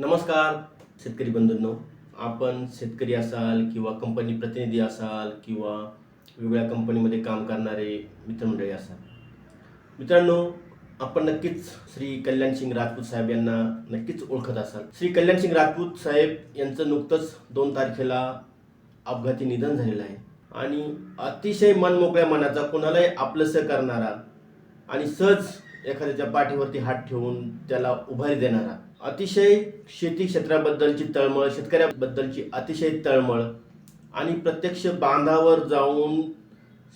नमस्कार शेतकरी बंधूंनो. आपण शेतकरी असाल किंवा कंपनी प्रतिनिधी असाल किंवा वेगवेगळ्या कंपनीमध्ये काम करणारे मित्रमंडळी असाल. मित्रांनो आपण नक्कीच श्री कल्याण सिंग राजपूत साहेब यांना नक्कीच ओळखत असाल. श्री कल्याण सिंग राजपूत साहेब यांचं नुकतंच दोन तारखेला अपघाती निधन झालेलं आहे. आणि अतिशय मनमोकळ्या मनाचा कोणालाही आपलंसं करणारा आणि सहज एखाद्याच्या पाठीवरती हात ठेवून त्याला उभारी देणारा अतिशय शेती क्षेत्राबद्दलची तळमळ शेतकऱ्याबद्दलची अतिशय तळमळ आणि प्रत्यक्ष बांधावर जाऊन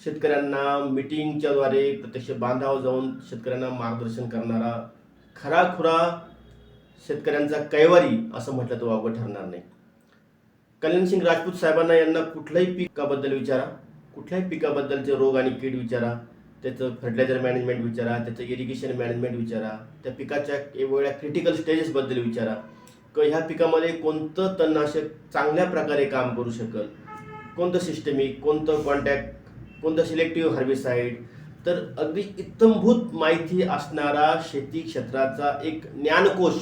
शेतकऱ्यांना मिटिंगच्याद्वारे प्रत्यक्ष बांधावर जाऊन शेतकऱ्यांना मार्गदर्शन करणारा खराखुरा शेतकऱ्यांचा कैवारी असं म्हटलं तर वावगं ठरणार नाही. कल्याण सिंग राजपूत साहेबांना यांना कुठल्याही पिकाबद्दल विचारा कुठल्याही पिकाबद्दलचे रोग आणि कीड विचारा. त्याचं फर्टिलायझर मॅनेजमेंट विचारा त्याचं इरिगेशन मॅनेजमेंट विचारा त्या पिकाच्या वेगवेगळ्या क्रिटिकल स्टेजेसबद्दल विचारा. क ह्या पिकामध्ये कोणतं तणनाशक चांगल्या प्रकारे काम करू शकल? कोणतं सिस्टमिक कोणतं कॉन्टॅक्ट कोणतं सिलेक्टिव्ह हार्बिसाईड तर अगदी इत्तमभूत माहिती असणारा शेती क्षेत्राचा एक ज्ञानकोश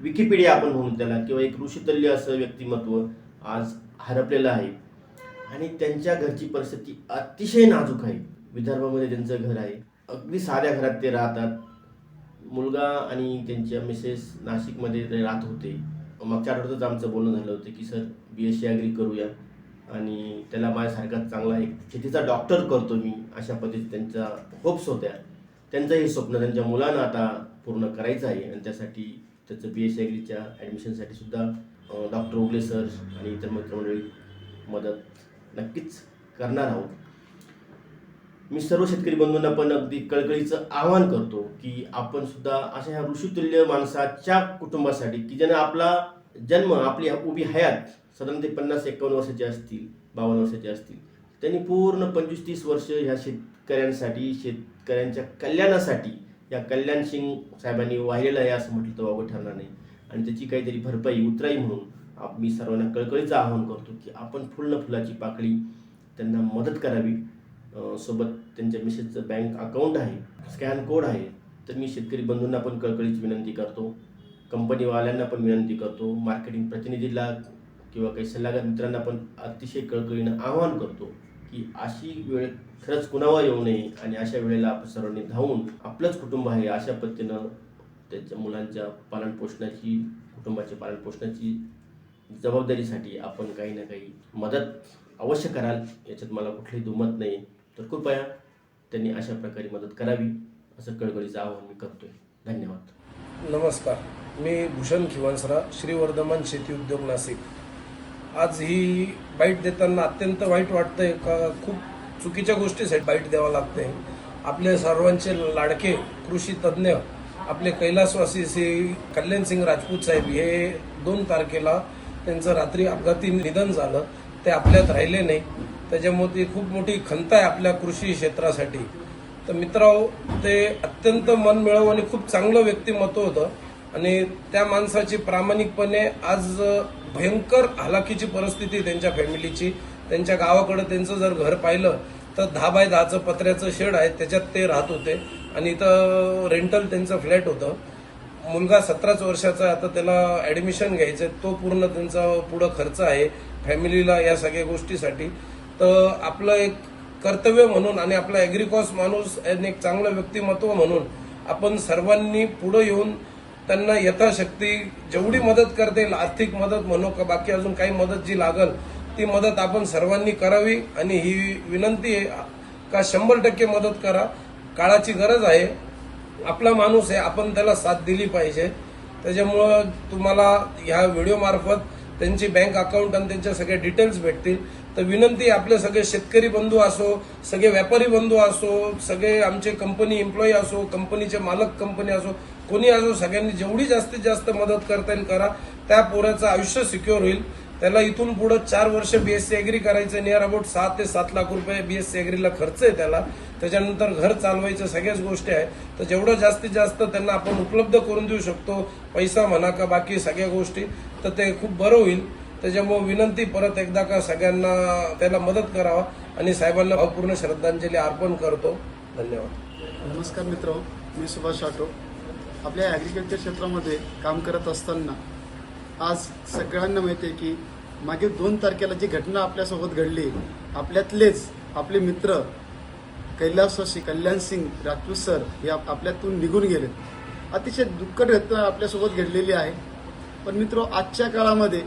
विकिपीडिया आपण म्हणू त्याला किंवा एक ऋषितल्य असं व्यक्तिमत्व आज हरपलेलं आहे. आणि त्यांच्या घरची परिस्थिती अतिशय नाजूक आहे. विदर्भामध्ये त्यांचं घर आहे अगदी साध्या घरात ते राहतात. मुलगा आणि त्यांच्या मिसेस नाशिकमध्ये ते राहत होते. मागच्या आठवड्यातच आमचं बोलणं झालं होतं की sir B S C agree करूया. आणि त्याला माझ्यासारखा चांगला एक शेतीचा डॉक्टर करतो मी अशा पद्धतीत त्यांच्या होप्स होत्या. त्यांचं हे स्वप्न त्यांच्या मुलांना आता पूर्ण करायचं आहे. आणि त्यासाठी त्याचं बी एस सी ॲग्रीच्या ॲडमिशनसाठी सुद्धा डॉक्टर उगले सर आणि इतर मित्रमंडळी मदत नक्कीच करणार आहोत. मी सर्व शेतकरी बंधूंना पण अगदी कळकळीचं आवाहन करतो की आपण सुद्धा अशा ह्या ऋषितुल्य माणसाच्या कुटुंबासाठी की ज्यानं आपला जन्म आपली उभी हयात साधारण ते पन्नास एकावन्न वर्षाचे असतील बावन्न वर्षाचे असतील त्यांनी पूर्ण पंचवीस तीस वर्ष ह्या शेतकऱ्यांसाठी शेतकऱ्यांच्या कल्याणासाठी या कल्याण सिंग साहेबांनी वाहिलेलं आहे असं म्हटलं तर वावं ठरणार नाही. आणि त्याची काहीतरी भरपाई उतराई म्हणून मी सर्वांना कळकळीचं आवाहन करतो की आपण फुल फुलाची पाकळी त्यांना मदत करावी. सोबत त्यांच्या मिसेसचं बँक अकाउंट आहे स्कॅन कोड आहे तर मी शेतकरी बंधूंना पण कळकळीची विनंती करतो. कंपनीवाल्यांना पण विनंती करतो. मार्केटिंग प्रतिनिधीला किंवा काही सल्लागार मित्रांना पण अतिशय कळकळीनं आवाहन करतो की अशी वेळ खरंच कुणावर येऊ नये आणि अशा वेळेला आपण सर्वांनी धावून आपलंच कुटुंब आहे अशा पद्धतीनं त्याच्या मुलांच्या पालनपोषणाची कुटुंबाच्या पालनपोषणाची जबाबदारीसाठी आपण काही ना काही मदत अवश्य कराल. याच्यात मला कुठलीही दुमत नाही. तर कृपया त्यांनी अशा प्रकारे मदत करावी असं कळकळीचं आवाहन मी करतोय. धन्यवाद. नमस्कार. मी भूषण खिवंसरा श्रीवर्धमान शेती उद्योग नाशिक. आज ही बाईट देताना अत्यंत वाईट वाटतंय. का खूप चुकीच्या गोष्टीसाठी बाईट द्यावं लागते आपले सर्वांचे लाडके कृषी तज्ज्ञ आपले कैलासवासी श्री कल्याण सिंग राजपूत साहेब हे दोन तारखेला त्यांचं रात्री अपघाती निधन झालं. ते आपल्यात राहिले नाही. त्याच्यामुळे ती खूप मोठी खंत आहे आपल्या कृषी क्षेत्रासाठी. तर मित्रांनो ते अत्यंत मनमिळव आणि खूप चांगलं व्यक्तिमत्व होतं. आणि त्या माणसाची प्रामाणिकपणे आज भयंकर हालाकीची परिस्थिती त्यांच्या फॅमिलीची. त्यांच्या गावाकडे त्यांचं जर घर पाहिलं तर दहा बाय दहाचं पत्र्याचं शेड आहे त्याच्यात ते राहत होते. आणि इथं रेंटल त्यांचं फ्लॅट होतं. मुलगा सतराच वर्षाचा आता त्याला ऍडमिशन घ्यायचं आहे तो पूर्ण त्यांचा पुढं खर्च आहे फॅमिलीला या सगळ्या गोष्टीसाठी. तर आपलं एक कर्तव्य म्हणून आणि आपला ॲग्रिकॉस माणूस आणि एक चांगलं व्यक्तिमत्व म्हणून आपण सर्वांनी पुढं येऊन त्यांना यथाशक्ती जेवढी मदत करता येईल आर्थिक मदत म्हणू का बाकी अजून काही मदत जी लागल ती मदत आपण सर्वांनी करावी आणि ही विनंती आहे का शंभर टक्के मदत करा. काळाची गरज आहे. आपला माणूस आहे आपण त्याला साथ दिली पाहिजे. त्याच्यामुळं तुम्हाला ह्या व्हिडिओ मार्फत त्यांची बँक अकाउंट आणि त्यांच्या सगळ्या डिटेल्स भेटतील. तर विनंती आपले सगळे शेतकरी बंधू असो सगळे व्यापारी बंधू असो सगळे आमचे कंपनी एम्प्लॉई असो कंपनीचे मालक कंपनी असो कोणी असो सगळ्यांनी जेवढी जास्तीत जास्त मदत करता येईल करा. त्या पोऱ्याचं आयुष्य सिक्युअर होईल. त्याला इथून पुढे चार वर्ष बीएससी अॅग्री करायचं नियर अबाउट सात ते सात लाख रुपये बीएससी अॅग्रीला खर्च आहे त्याला. त्याच्यानंतर घर चालवायचं सगळ्याच गोष्टी आहे. तर जेवढं जास्तीत जास्त त्यांना आपण उपलब्ध करून देऊ शकतो पैसा म्हणा का बाकी सगळ्या गोष्टी तर ते खूप बरं होईल. त्याच्यामुळे विनंती परत एकदा का सगळ्यांना त्याला मदत करावा आणि साहेबांना भावपूर्ण श्रद्धांजली अर्पण करतो. धन्यवाद. नमस्कार मित्र मी सुभाष आठव आपल्या ॲग्रिकल्चर क्षेत्रामध्ये काम करत असताना आज सगळ्यांना माहिती आहे की मागील दोन तारखेला जी घटना आपल्यासोबत घडली आपल्यातलेच आपले मित्र कैलासवासी कल्याण सिंग राजपूत सर हे आपल्यातून निघून गेले. अतिशय दुःखद घटना आपल्यासोबत घडलेली आहे. पण मित्र आजच्या काळामध्ये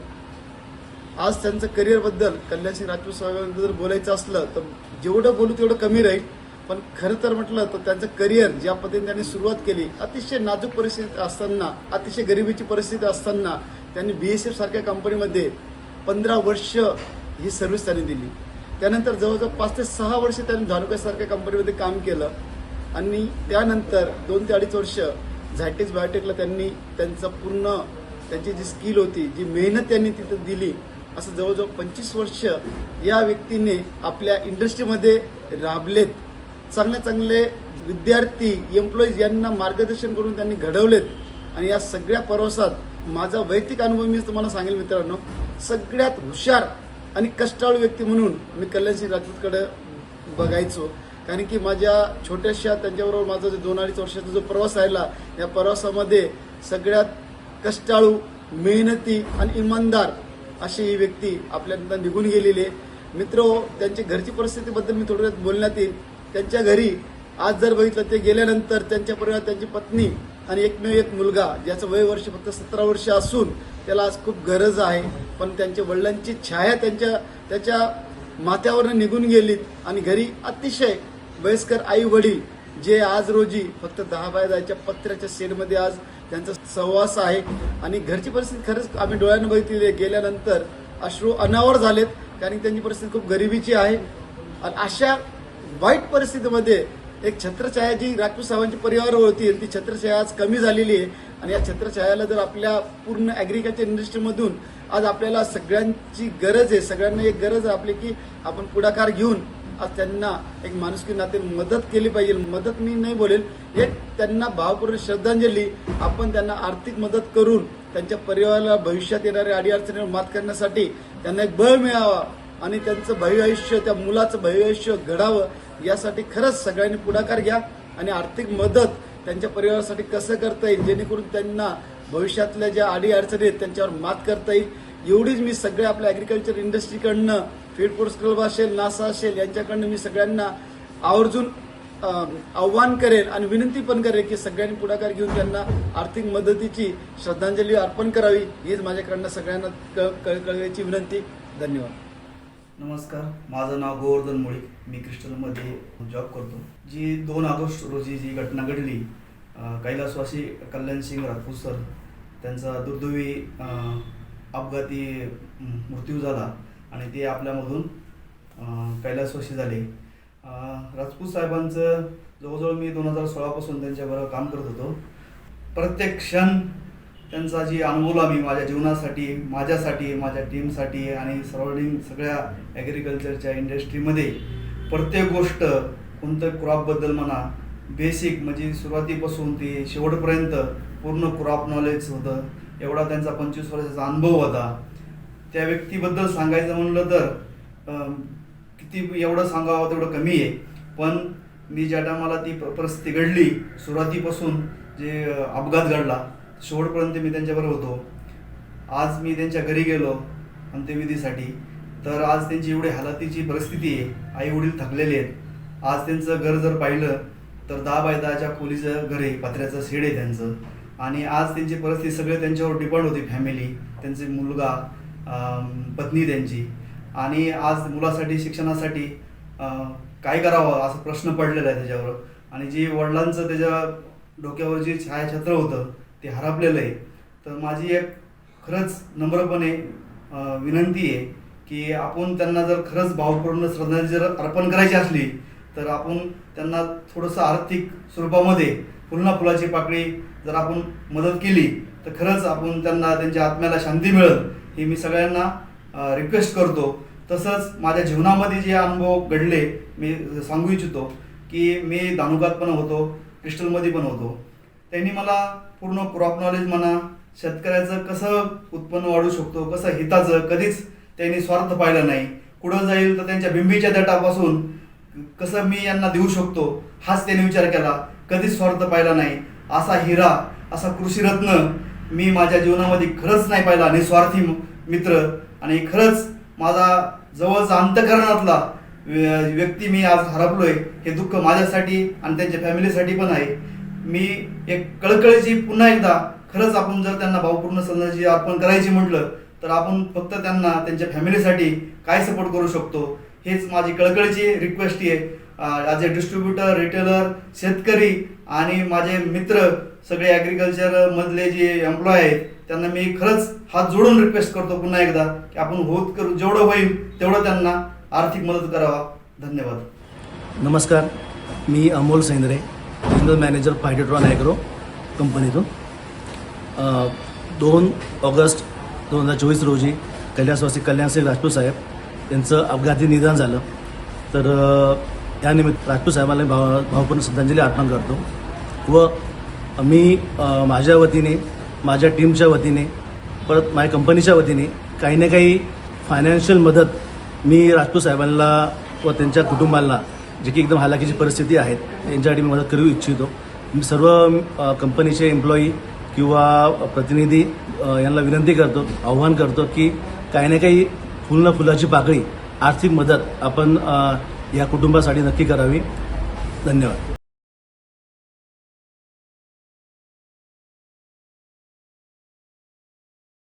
आज त्यांचं करिअरबद्दल कल्याण सिंग राजपूत साहेबांबद्दल जर बोलायचं असलं तर जेवढं बोलू तेवढं कमी राहील. पण खरं तर म्हटलं तर त्यांचं करिअर ज्या पद्धतीने त्यांनी सुरुवात केली अतिशय नाजूक परिस्थिती असताना अतिशय गरिबीची परिस्थिती असताना त्यांनी बी एस एफ सारख्या कंपनीमध्ये पंधरा वर्ष ही सर्व्हिस त्यांनी दिली. त्यानंतर जवळजवळ पाच ते सहा वर्ष त्यांनी धानुकासारख्या कंपनीमध्ये काम केलं. आणि त्यानंतर दोन ते अडीच वर्ष झायटेक्स बायोटेकला त्यांनी त्यांचं पूर्ण त्यांची जी स्किल होती जी मेहनत त्यांनी तिथं दिली असं जवळजवळ पंचवीस वर्ष या व्यक्तीने आपल्या इंडस्ट्रीमध्ये राबलेत. चांगले चांगले विद्यार्थी एम्प्लॉईज यांना मार्गदर्शन करून त्यांनी घडवलेत. आणि या सगळ्या प्रवासात माझा वैयक्तिक अनुभव मी तुम्हाला सांगेल मित्रांनो. सगळ्यात हुशार आणि कष्टाळू व्यक्ती म्हणून मी कल्याणसिंग राजपूतकडे बघायचो. कारण की माझ्या छोट्याशा त्यांच्याबरोबर माझा जो दोन अडीच वर्षाचा जो प्रवास राहिला या प्रवासामध्ये सगळ्यात कष्टाळू मेहनती आणि इमानदार अशी ही व्यक्ती आपल्यानंतर निघून गेलेली आहे. मित्र त्यांची घरची परिस्थितीबद्दल मी थोडक्यात बोलण्यात येईल. त्यांच्या घरी आज जर बघितलं ते गेल्यानंतर त्यांच्या परिवारात त्यांची पत्नी आणि एकमेव एक मुलगा ज्याचं वय वर्ष फक्त सतरा वर्ष असून त्याला आज खूप गरज आहे. पण त्यांच्या वडिलांची छाया त्यांच्या त्याच्या माथ्यावरनं निघून गेलीत आणि घरी अतिशय वयस्कर आई वडील जे आज रोजी फक्त दहा बाय दहाच्या पत्र्याच्या शेडमध्ये आज त्यांचा सहवास आहे. आणि घरची परिस्थिती खरंच आम्ही डोळ्यानं बघितली गेल्यानंतर अश्रू अनावर झालेत कारण त्यांची परिस्थिती खूप गरिबीची आहे. आणि अशा वाईट परिस्थितीमध्ये एक छत्रछाया जी राजपूत साहेबांची परिवार होती ती छत्रछाया आज कमी झालेली आहे. आणि या छत्रछायाला जर आपल्या पूर्ण ॲग्रिकल्चर इंडस्ट्रीमधून आज आपल्याला सगळ्यांची गरज आहे सगळ्यांना एक गरज आहे आपली की आपण पुढाकार घेऊन आज त्यांना एक माणुसकी नाते मदत केली पाहिजे. मदत मी नाही बोलेल एक त्यांना भावपूर्ण श्रद्धांजली आपण त्यांना आर्थिक मदत करून त्यांच्या परिवाराला भविष्यात येणाऱ्या अडीअडचणीवर मात करण्यासाठी त्यांना एक बळ मिळावा आणि त्यांचं भव्य आयुष्य त्या मुलाचं भव्य आयुष्य घडावं. यासाठी खरंच सगळ्यांनी पुढाकार घ्या आणि आर्थिक मदत त्यांच्या परिवारासाठी कसं करता येईल जेणेकरून त्यांना भविष्यातल्या ज्या आडी अडचणी आहेत त्यांच्यावर मात करता येईल. एवढीच मी सगळे आपल्या ॲग्रिकल्चर इंडस्ट्रीकडनं फीड फोर्स क्लब असेल नासा असेल यांच्याकडनं मी सगळ्यांना आवर्जून आव्हान करेल आणि विनंती पण करेल की सगळ्यांनी पुढाकार घेऊन त्यांना आर्थिक मदतीची श्रद्धांजली अर्पण करावी हीच माझ्याकडनं सगळ्यांना क- कळ- कळवायची विनंती. धन्यवाद. नमस्कार माझं नाव गोवर्धन मुळीक. मी क्रिस्टलमध्ये जॉब करतो. जी दोन ऑगस्ट रोजी जी घटना घडली कैलासवासी कल्याण सिंग राजपूत सर त्यांचा दुर्दैवी अपघाती मृत्यू झाला आणि ते आपल्यामधून कैलासवासी झाले. राजपूत साहेबांचं जवळजवळ मी दोन हजार सोळापासून त्यांच्याबरोबर काम करत होतो. प्रत्येक क्षण त्यांचा जी अनुभवला मी माझ्या जीवनासाठी माझ्यासाठी माझ्या टीमसाठी आणि सराउंडिंग सगळ्या ॲग्रिकल्चरच्या इंडस्ट्रीमध्ये प्रत्येक गोष्ट कोणतं क्रॉपबद्दल म्हणा बेसिक म्हणजे सुरुवातीपासून ते शेवटपर्यंत पूर्ण क्रॉप नॉलेज होतं. एवढा त्यांचा पंचवीस वर्षाचा अनुभव होता. त्या व्यक्तीबद्दल सांगायचं म्हणलं तर किती एवढं सांगावं तेवढं कमी आहे. पण मी ज्या टायमाला ती परिस्थिती घडली सुरुवातीपासून जे अपघात घडला शेवटपर्यंत मी त्यांच्याबरोबर होतो. आज मी त्यांच्या घरी गेलो अंत्यविधीसाठी. तर आज त्यांची एवढी हालातीची परिस्थिती आहे. आई वडील थकलेले आहेत. आज त्यांचं घर जर पाहिलं तर दहा बाय दहाच्या खोलीचं घर आहे पत्र्याचं शेड आहे त्यांचं. आणि आज त्यांची परिस्थिती सगळे त्यांच्यावर डिपेंड होती फॅमिली त्यांचे मुलगा पत्नी त्यांची. आणि आज मुलासाठी शिक्षणासाठी काय करावं असा प्रश्न पडलेला आहे त्याच्यावर. आणि जी वडिलांचं त्याच्या डोक्यावर जे छायाछत्र होतं ते हरपलेलं आहे. तर माझी एक खरंच नम्रपणे विनंती आहे की आपण त्यांना जर खरंच भावपूर्ण श्रद्धांजली जर अर्पण करायची असली तर आपण त्यांना थोडंसं आर्थिक स्वरूपामध्ये फुलना फुलाची पाकळी जर आपण मदत केली तर खरंच आपण त्यांना त्यांच्या आत्म्याला शांती मिळत हे मी सगळ्यांना रिक्वेस्ट करतो. तसंच माझ्या जीवनामध्ये जे अनुभव घडले मी सांगू इच्छितो की मी दानुकात पण होतो क्रिस्टलमध्ये पण होतो. त्यांनी मला पूर्ण क्रॉप नॉलेज म्हणा शेतकऱ्याचं कसं उत्पन्न वाढू शकतो कसं हिताचं कधीच त्यांनी स्वार्थ पाहिला नाही. कुठं जाईल तर त्यांच्या बिंबीच्या दटापासून कसं मी यांना देऊ शकतो हाच त्यांनी विचार केला. कधीच स्वार्थ पाहिला नाही. असा हिरा असा कृषीरत्न मी माझ्या जीवनामध्ये खरंच नाही पाहिला. निस्वार्थी मित्र आणि खरंच माझा जवळचा अंतकरणातला व्य- व्यक्ती मी आज हरपलोय हे दुःख माझ्यासाठी आणि त्यांच्या फॅमिलीसाठी पण आहे. मी एक कळकळीची पुन्हा एकदा खरंच आपण जर त्यांना भावपूर्ण श्रद्धांजली अर्पण करायची म्हटलं तर आपण फक्त त्यांना त्यांच्या फॅमिलीसाठी काय सपोर्ट करू शकतो? हेच माझी कळकळीची रिक्वेस्ट आहे. ॲज अ डिस्ट्रीब्युटर रिटेलर शेतकरी आणि माझे मित्र सगळे ॲग्रिकल्चर मधले जे एम्प्लॉय आहेत त्यांना मी खरंच हात जोडून रिक्वेस्ट करतो पुन्हा एकदा की आपण होत करू जेवढं होईल तेवढं त्यांना आर्थिक मदत करावा. धन्यवाद. नमस्कार. मी Amol Sendre. General manager Phytotron agro कंपनीतून. दोन ऑगस्ट दोन हजार चोवीस रोजी कल्याणवासी कल्याणसिंग राजपूत साहेब यांचं अपघाती निधन झालं. तर त्यानिमित्त राजपूत साहेबांना भाव भावपूर्ण श्रद्धांजली अर्पण करतो. व मी माझ्या वतीने माझ्या टीमच्या वतीने परत माझ्या कंपनीच्या वतीने काही ना काही फायनान्शियल मदत मी राजपूत साहेबांना व त्यांच्या कुटुंबाला जे की एकदम हालाकीची परिस्थिती आहे त्यांच्यासाठी मी मदत करू इच्छितो. मी सर्व कंपनीचे एम्प्लॉई किंवा प्रतिनिधी यांना विनंती करतो आव्हान करतो की काही ना काही फुल न फुलाची पाकळी आर्थिक मदत आपण या कुटुंबासाठी नक्की करावी. धन्यवाद.